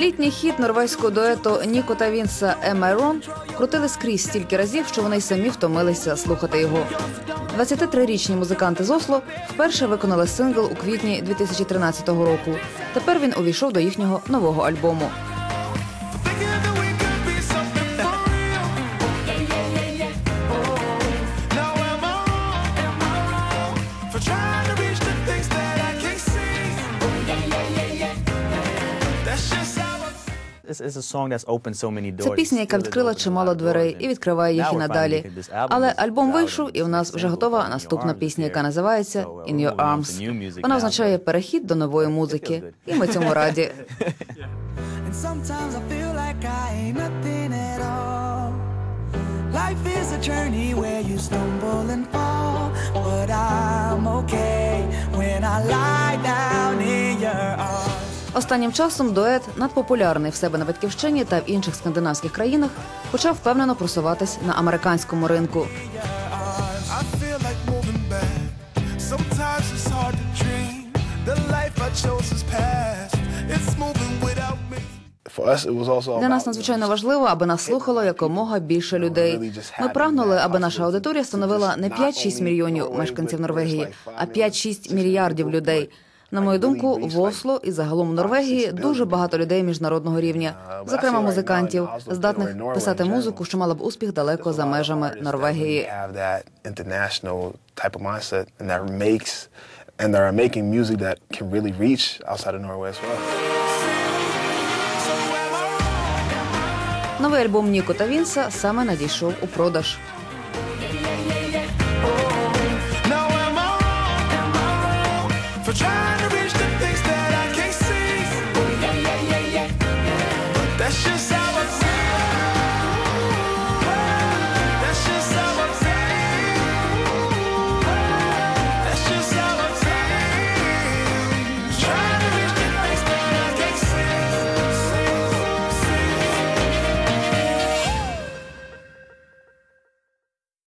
Літній хіт норвезького дуету Ніко та Вінса Емайрон крутили скрізь стільки разів, що вони й самі втомилися слухати його. 23-річні музиканти з Осло вперше виконали сингл у квітні 2013 року. Тепер він увійшов до їхнього нового альбому. That Це пісня, яка відкрила чимало дверей і відкриває їх і надалі. Але альбом вийшов, і у нас вже готова наступна пісня, яка називається In Your Arms. Вона означає перехід до нової музики, і ми цьому раді. Life is a journey where you stumble and fall, but I'm okay when I lie Останнім часом дует, надпопулярний в себе на батьківщині та в інших скандинавських країнах, почав впевнено просуватись на американському ринку. Для нас надзвичайно важливо, аби нас слухало якомога більше людей. Ми прагнули, аби наша аудиторія становила не 5-6 мільйонів мешканців Норвегії, а 5-6 мільярдів людей. На мою думку, в Осло і загалом у Норвегії дуже багато людей міжнародного рівня, зокрема музикантів, здатних писати музику, що мала б успіх далеко за межами Норвегії. and that are making music that can really reach outside of Norway as well. Новий альбом Ніко та Вінса саме надійшов у продаж. For trying